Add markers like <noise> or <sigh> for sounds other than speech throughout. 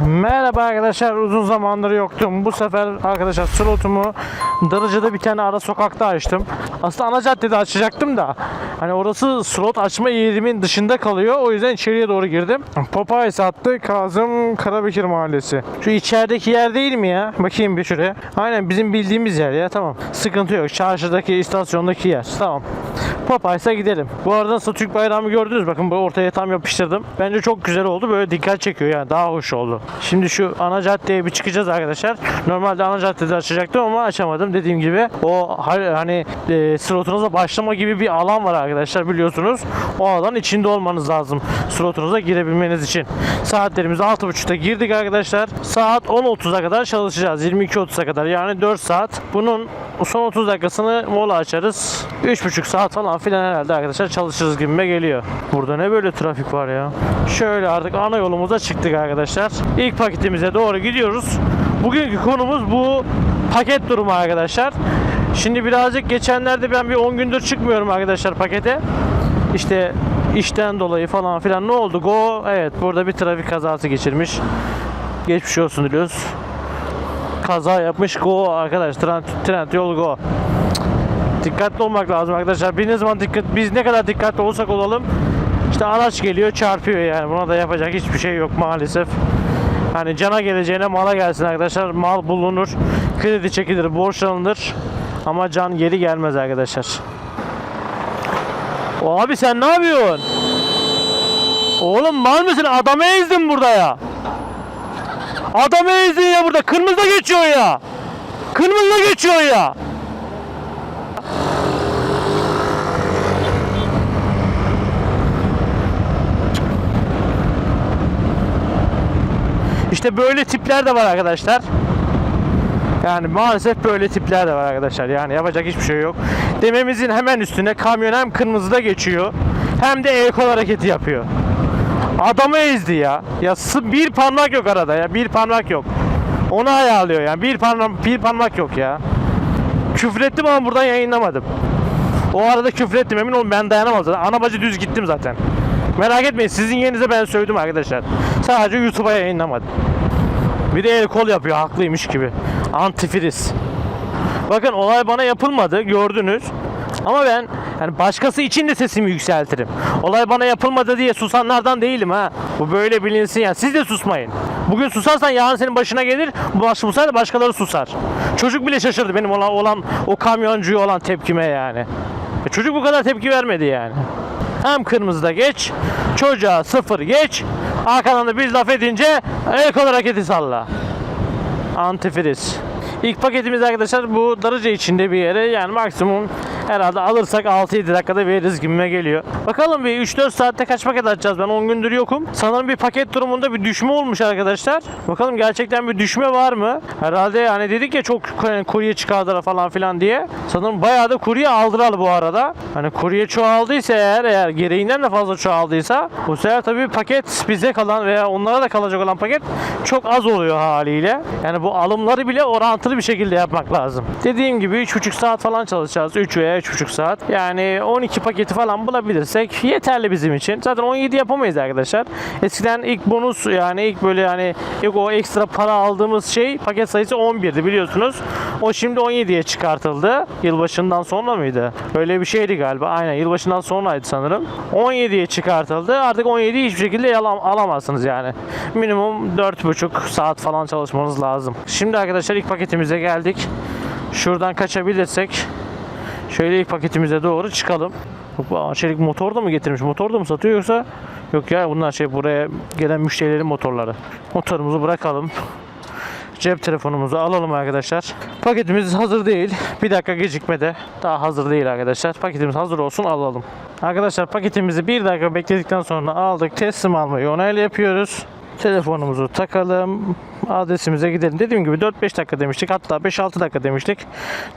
Merhaba arkadaşlar uzun zamandır yoktum. Bu sefer arkadaşlar slotumu Darıca'da bir tane ara sokakta açtım. Aslında ana caddede açacaktım da hani orası slot açma yerimin dışında kalıyor. O yüzden içeriye doğru girdim. Popeye sattı Kazım Karabekir Mahallesi. Şu içerideki yer değil mi ya? Bakayım bir şuraya. Aynen bizim bildiğimiz yer ya tamam. Sıkıntı yok. Çarşıdaki istasyondaki yer. Tamam. Popeyes'a gidelim. Bu arada nasıl Türk bayrağımı gördünüz. Bakın bu ortaya tam yapıştırdım. Bence çok güzel oldu. Böyle dikkat çekiyor yani. Daha hoş oldu. Şimdi şu ana caddeye bir çıkacağız arkadaşlar. Normalde ana caddede açacaktım ama açamadım. Dediğim gibi o ha- hani e, slotunuza başlama gibi bir alan var arkadaşlar biliyorsunuz. O alan içinde olmanız lazım slotunuza girebilmeniz için. Saatlerimiz 6.30'da girdik arkadaşlar. Saat 10.30'a kadar çalışacağız. 22.30'a kadar yani 4 saat. Bunun son 30 dakikasını mola açarız. 3.5 saat falan filan herhalde arkadaşlar çalışırız gibime geliyor. Burada ne böyle trafik var ya. Şöyle artık ana yolumuza çıktık arkadaşlar. İlk paketimize doğru gidiyoruz. Bugünkü konumuz bu paket durumu arkadaşlar. Şimdi birazcık geçenlerde ben bir 10 gündür çıkmıyorum arkadaşlar pakete. İşte işten dolayı falan filan ne oldu? Go evet burada bir trafik kazası geçirmiş. Geçmiş olsun diliyoruz. Kaza yapmış Go arkadaş. Trend, trend yol Go. Dikkatli olmak lazım arkadaşlar. Bir ne zaman dikkat biz ne kadar dikkatli olsak olalım işte araç geliyor çarpıyor yani. Buna da yapacak hiçbir şey yok maalesef. Hani cana geleceğine mala gelsin arkadaşlar. Mal bulunur, kredi çekilir, borçlanılır. Ama can geri gelmez arkadaşlar. Abi sen ne yapıyorsun? Oğlum mal mısın? Adamı ezdin burada ya. Adamı ezdin ya burada. Kırmızıda geçiyor ya. Kırmızıda geçiyor ya. İşte böyle tipler de var arkadaşlar. Yani maalesef böyle tipler de var arkadaşlar. Yani yapacak hiçbir şey yok. Dememizin hemen üstüne kamyon hem kırmızıda geçiyor hem de el kol hareketi yapıyor. Adamı ezdi ya. Ya bir parmak yok arada ya. Bir parmak yok. Onu ayarlıyor yani. Bir parmak bir parmak yok ya. Küfrettim ama buradan yayınlamadım. O arada küfrettim emin olun ben dayanamadım. Ana bacı düz gittim zaten. Merak etmeyin sizin yerinize ben sövdüm arkadaşlar. Sadece YouTube'a yayınlamadım. Bir de el kol yapıyor haklıymış gibi. Antifriz. Bakın olay bana yapılmadı gördünüz. Ama ben yani başkası için de sesimi yükseltirim. Olay bana yapılmadı diye susanlardan değilim ha. Bu böyle bilinsin yani. Siz de susmayın. Bugün susarsan yarın senin başına gelir. Bu baş susar başkaları susar. Çocuk bile şaşırdı benim olan, olan o kamyoncuya olan tepkime yani. E çocuk bu kadar tepki vermedi yani. Hem kırmızıda geç, çocuğa sıfır geç, arkadan da bir laf edince el kol hareketi salla. Antifriz. İlk paketimiz arkadaşlar bu Darıca içinde bir yere yani maksimum herhalde alırsak 6-7 dakikada veririz gibime geliyor. Bakalım bir 3-4 saatte kaç paket açacağız ben 10 gündür yokum. Sanırım bir paket durumunda bir düşme olmuş arkadaşlar. Bakalım gerçekten bir düşme var mı? Herhalde yani dedik ya çok yani kurye çıkardılar falan filan diye. Sanırım bayağı da kurye aldılar bu arada. Hani kurye çoğaldıysa eğer eğer gereğinden de fazla çoğaldıysa bu sefer tabii paket bize kalan veya onlara da kalacak olan paket çok az oluyor haliyle. Yani bu alımları bile orantılı bir şekilde yapmak lazım. Dediğim gibi 3,5 saat falan çalışacağız. 3 veya 3,5 saat. Yani 12 paketi falan bulabilirsek yeterli bizim için. Zaten 17 yapamayız arkadaşlar. Eskiden ilk bonus yani ilk böyle hani ilk o ekstra para aldığımız şey paket sayısı 11'di biliyorsunuz. O şimdi 17'ye çıkartıldı. Yılbaşından sonra mıydı? Öyle bir şeydi galiba. Aynen yılbaşından sonraydı sanırım. 17'ye çıkartıldı. Artık 17'yi hiçbir şekilde alam- alamazsınız yani. Minimum 4,5 saat falan çalışmanız lazım. Şimdi arkadaşlar ilk paketimize geldik. Şuradan kaçabilirsek şöyle ilk paketimize doğru çıkalım. Çelik motor da mı getirmiş? Motor da mı satıyor yoksa? Yok ya bunlar şey buraya gelen müşterilerin motorları. Motorumuzu bırakalım. Cep telefonumuzu alalım arkadaşlar. Paketimiz hazır değil. Bir dakika gecikmede. Daha hazır değil arkadaşlar. Paketimiz hazır olsun alalım. Arkadaşlar paketimizi bir dakika bekledikten sonra aldık. Teslim almayı onayla yapıyoruz. Telefonumuzu takalım. Adresimize gidelim. Dediğim gibi 4-5 dakika demiştik. Hatta 5-6 dakika demiştik.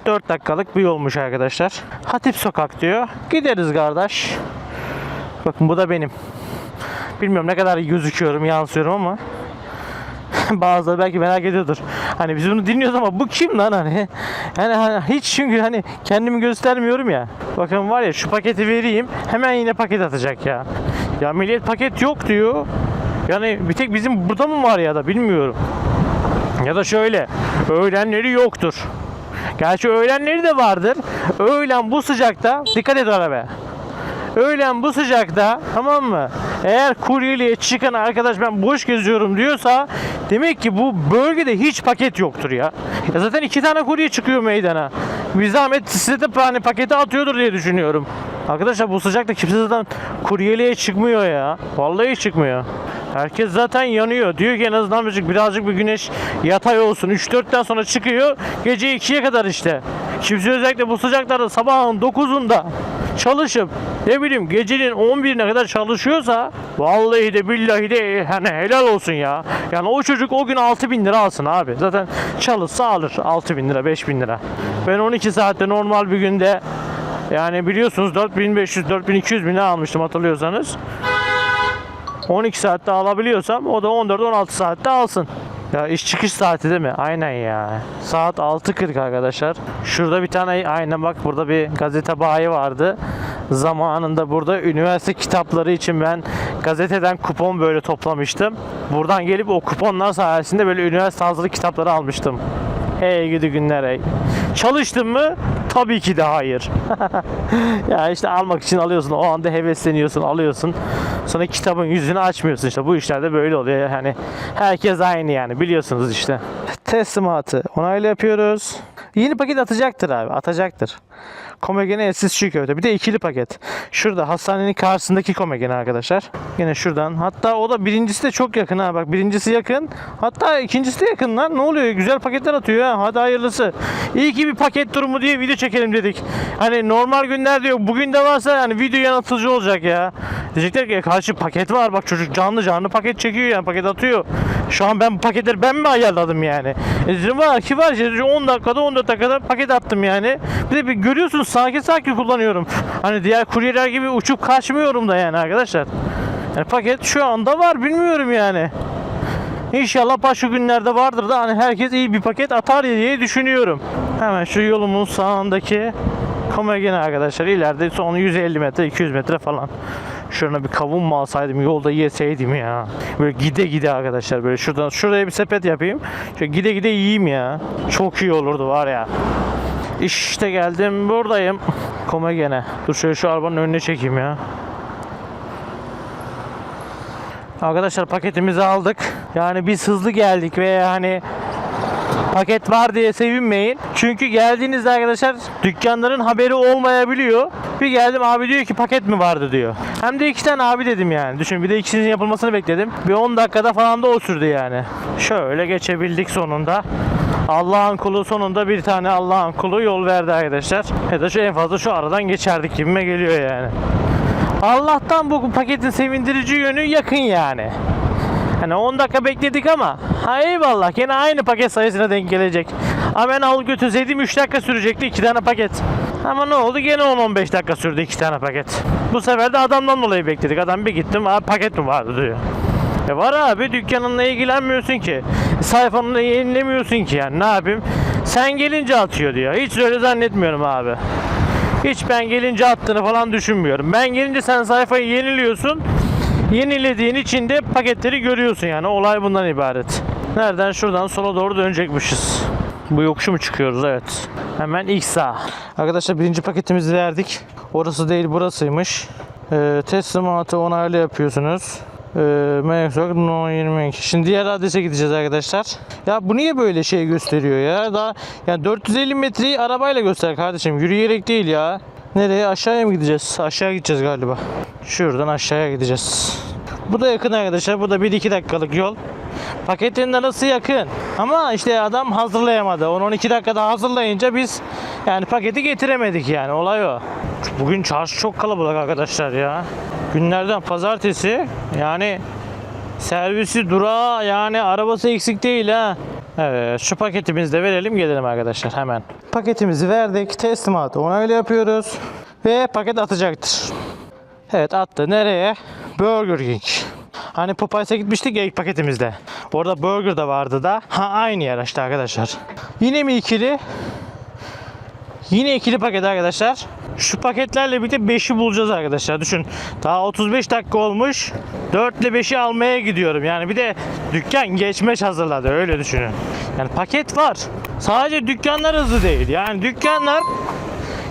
4 dakikalık bir yolmuş arkadaşlar. Hatip Sokak diyor. Gideriz kardeş. Bakın bu da benim. Bilmiyorum ne kadar gözüküyorum, yansıyorum ama <laughs> bazıları belki merak ediyordur. Hani biz bunu dinliyoruz ama bu kim lan hani? Yani hani hiç çünkü hani kendimi göstermiyorum ya. Bakın var ya şu paketi vereyim hemen yine paket atacak ya. Ya millet paket yok diyor. Yani bir tek bizim burada mı var ya da bilmiyorum. Ya da şöyle öğlenleri yoktur. Gerçi öğlenleri de vardır. Öğlen bu sıcakta dikkat et arabaya. Öğlen bu sıcakta tamam mı? Eğer kuryeliğe çıkan arkadaş ben boş geziyorum diyorsa demek ki bu bölgede hiç paket yoktur ya. ya zaten iki tane kurye çıkıyor meydana. Bir zahmet size de hani paketi atıyordur diye düşünüyorum. Arkadaşlar bu sıcakta kimse zaten kuryeliğe çıkmıyor ya. Vallahi çıkmıyor. Herkes zaten yanıyor. Diyor ki en azından birazcık, birazcık bir güneş yatay olsun. 3-4'ten sonra çıkıyor. Gece 2'ye kadar işte. Kimse özellikle bu sıcaklarda sabahın 9'unda çalışıp ne bileyim gecenin 11'ine kadar çalışıyorsa vallahi de billahi de hani helal olsun ya. Yani o çocuk o gün 6000 lira alsın abi. Zaten çalışsa alır 6000 lira 5000 lira. Ben 12 saatte normal bir günde yani biliyorsunuz 4500 4200 bin almıştım hatırlıyorsanız. 12 saatte alabiliyorsam o da 14-16 saatte alsın. Ya iş çıkış saati değil mi? Aynen ya. Saat 6.40 arkadaşlar. Şurada bir tane aynen bak burada bir gazete bayi vardı. Zamanında burada üniversite kitapları için ben gazeteden kupon böyle toplamıştım. Buradan gelip o kuponlar sayesinde böyle üniversite hazırlık kitapları almıştım. Hey gidi günler ey. Çalıştın mı? Tabii ki de hayır. <laughs> ya işte almak için alıyorsun. O anda hevesleniyorsun, alıyorsun. Sonra kitabın yüzünü açmıyorsun işte. Bu işlerde böyle oluyor. Yani herkes aynı yani. Biliyorsunuz işte. Teslimatı onaylı yapıyoruz. Yeni paket atacaktır abi. Atacaktır. Komegene etsiz çiğ köfte. Bir de ikili paket. Şurada hastanenin karşısındaki komegene arkadaşlar. Yine şuradan. Hatta o da birincisi de çok yakın ha. Bak birincisi yakın. Hatta ikincisi de yakın lan. Ne oluyor? Güzel paketler atıyor ha. Hadi hayırlısı. İyi ki bir paket durumu diye video çekelim dedik. Hani normal günler diyor. Bugün de varsa yani video yanıltıcı olacak ya. Diyecekler ki karşı paket var. Bak çocuk canlı canlı paket çekiyor yani. Paket atıyor. Şu an ben paketleri ben mi ayarladım yani? E dedim var ki var. işte 10 dakikada 14 dakikada paket attım yani. Bir de bir görüyorsunuz sakin sakin kullanıyorum. Hani diğer kuryeler gibi uçup kaçmıyorum da yani arkadaşlar. Yani paket şu anda var bilmiyorum yani. İnşallah başka günlerde vardır da hani herkes iyi bir paket atar diye düşünüyorum. Hemen şu yolumun sağındaki Komagene arkadaşlar ileride son 150 metre 200 metre falan. Şurana bir kavun mu alsaydım yolda yeseydim ya. Böyle gide gide arkadaşlar böyle şuradan şuraya bir sepet yapayım. Şöyle gide gide yiyeyim ya. Çok iyi olurdu var ya. İşte geldim buradayım. Komagene. Dur şöyle şu arabanın önüne çekeyim ya. Arkadaşlar paketimizi aldık. Yani biz hızlı geldik ve hani paket var diye sevinmeyin. Çünkü geldiğinizde arkadaşlar dükkanların haberi olmayabiliyor. Bir geldim abi diyor ki paket mi vardı diyor. Hem de iki tane abi dedim yani. Düşün bir de ikisinin yapılmasını bekledim. Bir 10 dakikada falan da o sürdü yani. Şöyle geçebildik sonunda. Allah'ın kulu sonunda bir tane Allah'ın kulu yol verdi arkadaşlar. Ya da şu en fazla şu aradan geçerdik gibime geliyor yani. Allah'tan bu paketin sevindirici yönü yakın yani. Hani 10 dakika bekledik ama ha eyvallah gene aynı paket sayısına denk gelecek. Ama ben al götürseydim 3 dakika sürecekti 2 tane paket. Ama ne oldu gene 10-15 dakika sürdü 2 tane paket. Bu sefer de adamdan dolayı bekledik. Adam bir gittim abi paket mi vardı diyor. E var abi dükkanınla ilgilenmiyorsun ki. Sayfanla yenilemiyorsun ki yani ne yapayım. Sen gelince atıyor diyor. Hiç öyle zannetmiyorum abi. Hiç ben gelince attığını falan düşünmüyorum. Ben gelince sen sayfayı yeniliyorsun. Yenilediğin için de paketleri görüyorsun yani. Olay bundan ibaret. Nereden? Şuradan sola doğru dönecekmişiz. Bu yokuşu mu çıkıyoruz? Evet. Hemen ilk sağ. Arkadaşlar birinci paketimizi verdik. Orası değil burasıymış. Ee, teslimatı onaylı yapıyorsunuz. Ee, Mevsok No 22. Şimdi diğer adrese gideceğiz arkadaşlar. Ya bu niye böyle şey gösteriyor ya? Daha yani 450 metreyi arabayla göster kardeşim. Yürüyerek değil ya. Nereye? Aşağıya mı gideceğiz? Aşağı gideceğiz galiba. Şuradan aşağıya gideceğiz. Bu da yakın arkadaşlar. Bu da 1-2 dakikalık yol. Paketin arası yakın. Ama işte adam hazırlayamadı. 10-12 dakikada hazırlayınca biz yani paketi getiremedik yani. Olay o. Bugün çarşı çok kalabalık arkadaşlar ya. Günlerden pazartesi yani servisi durağı yani arabası eksik değil ha. Evet şu paketimizi de verelim gelelim arkadaşlar hemen. Paketimizi verdik teslimatı onaylı yapıyoruz ve paket atacaktır. Evet attı nereye? Burger King. Hani Popeyes'e gitmiştik ya ilk paketimizde. Orada burger da vardı da. Ha aynı yer işte arkadaşlar. Yine mi ikili? Yine ikili paket arkadaşlar. Şu paketlerle birlikte 5'i bulacağız arkadaşlar. Düşün. Daha 35 dakika olmuş. 4 ile 5'i almaya gidiyorum. Yani bir de dükkan geçmeş hazırladı öyle düşünün. Yani paket var. Sadece dükkanlar hızlı değil. Yani dükkanlar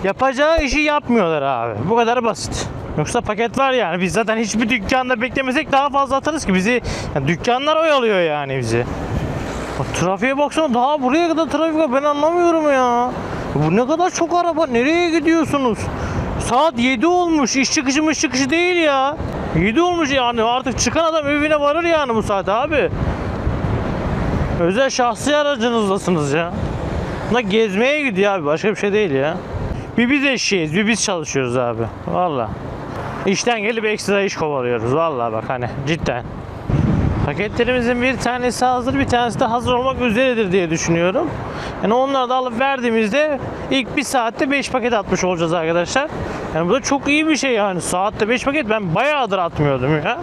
yapacağı işi yapmıyorlar abi. Bu kadar basit. Yoksa paket var yani. Biz zaten hiçbir dükkanda beklemesek daha fazla atarız ki bizi. yani dükkanlar oyalıyor yani bizi. Bak, trafiğe baksana daha buraya kadar trafik var. Ben anlamıyorum ya. Bu ne kadar çok araba. Nereye gidiyorsunuz? Saat 7 olmuş. İş çıkışı mı çıkışı değil ya. 7 olmuş yani. Artık çıkan adam evine varır yani bu saat abi. Özel şahsi aracınızdasınız ya. Buna gezmeye gidiyor abi. Başka bir şey değil ya. Bir biz eşeğiz. Bir biz çalışıyoruz abi. Valla. İşten gelip ekstra iş kovalıyoruz. Valla bak hani cidden. Paketlerimizin bir tanesi hazır, bir tanesi de hazır olmak üzeredir diye düşünüyorum. Yani onları da alıp verdiğimizde ilk bir saatte 5 paket atmış olacağız arkadaşlar. Yani bu da çok iyi bir şey yani. Saatte 5 paket ben bayağıdır atmıyordum ya.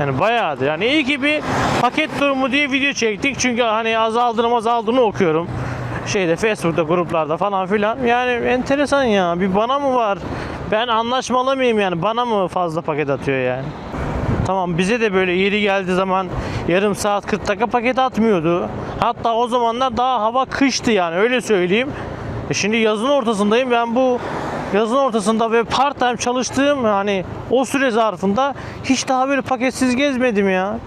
Yani bayağıdır. Yani iyi ki bir paket durumu diye video çektik. Çünkü hani azaldığını azaldığını okuyorum. Şeyde Facebook'ta gruplarda falan filan. Yani enteresan ya. Bir bana mı var? Ben anlaşmalı mıyım yani? Bana mı fazla paket atıyor yani? Tamam bize de böyle yeri geldiği zaman yarım saat 40 dakika paket atmıyordu. Hatta o zamanlar daha hava kıştı yani öyle söyleyeyim. E şimdi yazın ortasındayım ben bu yazın ortasında ve part time çalıştığım hani o süre zarfında hiç daha böyle paketsiz gezmedim ya.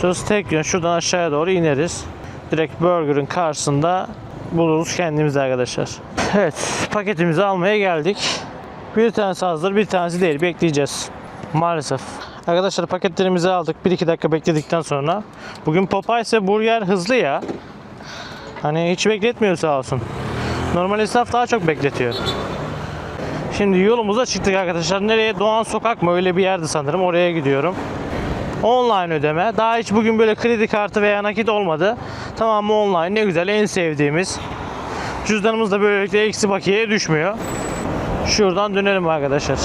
Söz tek yön şuradan aşağıya doğru ineriz. Direkt burger'ın karşısında buluruz kendimizi arkadaşlar. Evet paketimizi almaya geldik. Bir tanesi hazır bir tanesi değil bekleyeceğiz. Maalesef. Arkadaşlar paketlerimizi aldık. 1-2 dakika bekledikten sonra. Bugün Popeyes burger hızlı ya. Hani hiç bekletmiyor sağ olsun. Normal esnaf daha çok bekletiyor. Şimdi yolumuza çıktık arkadaşlar. Nereye? Doğan Sokak mı? Öyle bir yerdi sanırım. Oraya gidiyorum. Online ödeme. Daha hiç bugün böyle kredi kartı veya nakit olmadı. Tamamı online. Ne güzel. En sevdiğimiz. Cüzdanımız da böylelikle eksi bakiyeye düşmüyor. Şuradan dönelim arkadaşlar.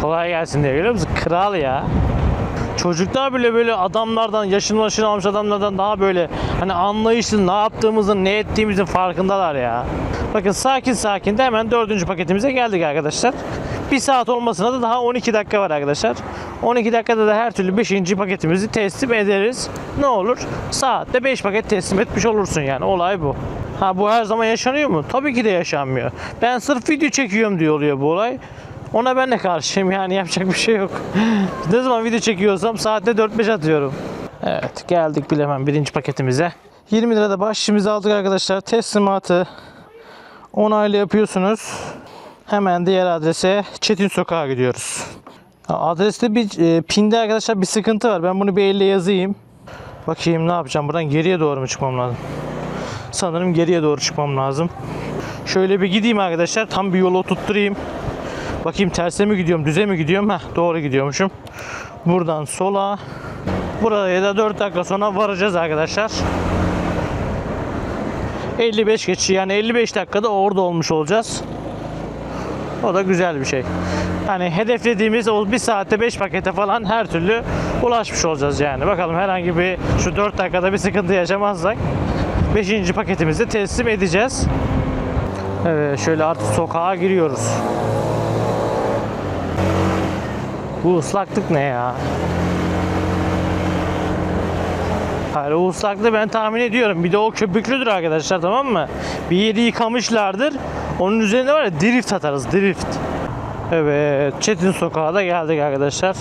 Kolay gelsin diye görüyor musun? Kral ya. Çocuklar bile böyle adamlardan, yaşını başını almış adamlardan daha böyle hani anlayışlı, ne yaptığımızın, ne ettiğimizin farkındalar ya. Bakın sakin sakin de hemen dördüncü paketimize geldik arkadaşlar. Bir saat olmasına da daha 12 dakika var arkadaşlar. 12 dakikada da her türlü 5. paketimizi teslim ederiz. Ne olur? Saatte 5 paket teslim etmiş olursun yani. Olay bu. Ha bu her zaman yaşanıyor mu? Tabii ki de yaşanmıyor. Ben sırf video çekiyorum diye oluyor bu olay. Ona ben de karşıyım yani <laughs> yapacak bir şey yok. ne zaman video çekiyorsam saatte 4-5 atıyorum. Evet geldik bile hemen birinci paketimize. 20 lirada başlığımızı aldık arkadaşlar. Teslimatı onaylı yapıyorsunuz. Hemen diğer adrese Çetin Sokağa gidiyoruz. Adreste bir e, pinde arkadaşlar bir sıkıntı var. Ben bunu bir elle yazayım. Bakayım ne yapacağım. Buradan geriye doğru mu çıkmam lazım? Sanırım geriye doğru çıkmam lazım. Şöyle bir gideyim arkadaşlar. Tam bir yolu oturtturayım. Bakayım terse mi gidiyorum, düze mi gidiyorum? Heh, doğru gidiyormuşum. Buradan sola. Buraya da 4 dakika sonra varacağız arkadaşlar. 55 geçi yani 55 dakikada orada olmuş olacağız. O da güzel bir şey. Yani hedeflediğimiz o bir saatte 5 pakete falan her türlü ulaşmış olacağız yani. Bakalım herhangi bir şu 4 dakikada bir sıkıntı yaşamazsak 5. paketimizi teslim edeceğiz. Evet şöyle artık sokağa giriyoruz. Bu ıslaklık ne ya? Hayır o ıslaklığı ben tahmin ediyorum. Bir de o köpüklüdür arkadaşlar tamam mı? Bir yeri yıkamışlardır. Onun üzerinde var ya drift atarız drift. Evet Çetin Sokağı'na da geldik arkadaşlar.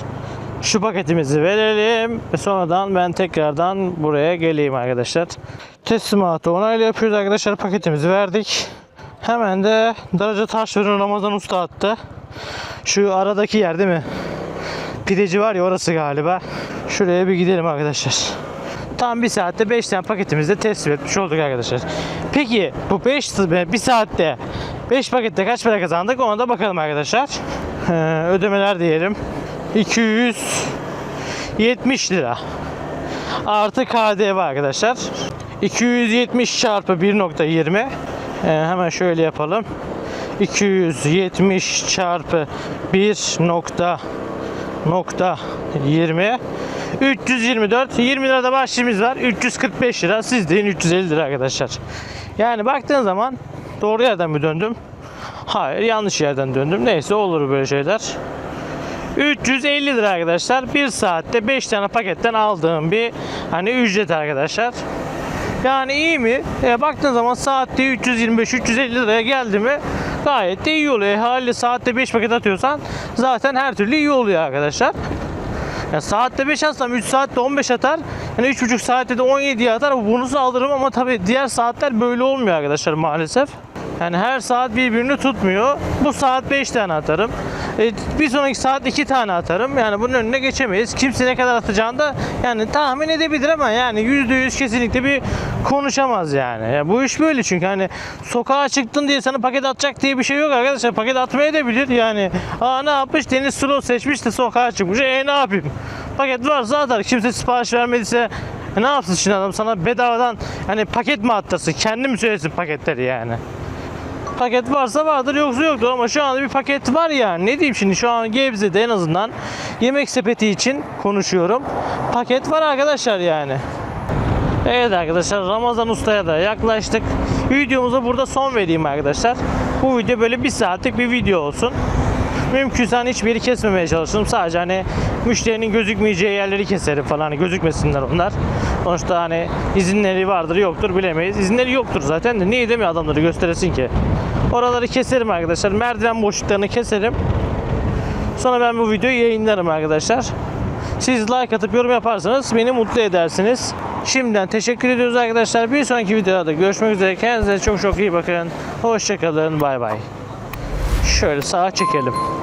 Şu paketimizi verelim ve sonradan ben tekrardan buraya geleyim arkadaşlar. Teslimatı onayla yapıyoruz arkadaşlar. Paketimizi verdik. Hemen de Daraca Taşfırın Ramazan Usta attı. Şu aradaki yer değil mi? Pideci var ya orası galiba. Şuraya bir gidelim arkadaşlar. Tam bir saatte 5 tane paketimizi de teslim etmiş olduk arkadaşlar. Peki bu 5 bir saatte 5 pakette kaç para kazandık ona da bakalım arkadaşlar. Ee, ödemeler diyelim. 270 lira. Artı KDV arkadaşlar. 270 çarpı 1.20 Ee, hemen şöyle yapalım. 270 çarpı 1 nokta nokta 20 324 20 lirada başlığımız var 345 lira siz deyin 350 lira arkadaşlar Yani baktığın zaman doğru yerden mi döndüm? Hayır yanlış yerden döndüm. Neyse olur böyle şeyler. 350 lira arkadaşlar. 1 saatte 5 tane paketten aldığım bir hani ücret arkadaşlar. Yani iyi mi? E, baktığın zaman saatte 325-350 liraya geldi mi gayet de iyi oluyor. E, haliyle saatte 5 paket atıyorsan zaten her türlü iyi oluyor arkadaşlar. Ya saatte 5 atsam 3 saatte 15 atar. Yani 3,5 saatte de 17 atar. Bonusu alırım ama tabii diğer saatler böyle olmuyor arkadaşlar maalesef. Yani her saat birbirini tutmuyor. Bu saat 5 tane atarım. E, bir sonraki saat 2 tane atarım. Yani bunun önüne geçemeyiz. Kimse ne kadar atacağını da yani tahmin edebilir ama yani %100 kesinlikle bir konuşamaz yani. Ya bu iş böyle çünkü hani sokağa çıktın diye sana paket atacak diye bir şey yok arkadaşlar. Paket atmaya da bilir yani. Aa ne yapmış? Deniz Suro seçmiş de sokağa çıkmış. E ne yapayım? Paket varsa atar. Kimse sipariş vermediyse e, ne yapsın şimdi adam sana bedavadan hani paket mi attırsın? Kendi mi söylesin paketleri yani? Paket varsa vardır yoksa yoktur. Ama şu anda bir paket var yani ne diyeyim şimdi? Şu an Gebze'de en azından yemek sepeti için konuşuyorum. Paket var arkadaşlar yani. Evet arkadaşlar Ramazan Usta'ya da yaklaştık. Videomuza burada son vereyim arkadaşlar. Bu video böyle bir saatlik bir video olsun. Mümkünse hani hiçbir yeri kesmemeye çalıştım. Sadece hani müşterinin gözükmeyeceği yerleri keserim falan. Hani gözükmesinler onlar. Sonuçta hani izinleri vardır yoktur bilemeyiz. İzinleri yoktur zaten de niye demiyor adamları gösteresin ki. Oraları keserim arkadaşlar. Merdiven boşluklarını keserim. Sonra ben bu videoyu yayınlarım arkadaşlar. Siz like atıp yorum yaparsanız beni mutlu edersiniz. Şimdiden teşekkür ediyoruz arkadaşlar. Bir sonraki videoda görüşmek üzere. Kendinize çok çok iyi bakın. Hoşçakalın. Bay bay. Şöyle sağa çekelim.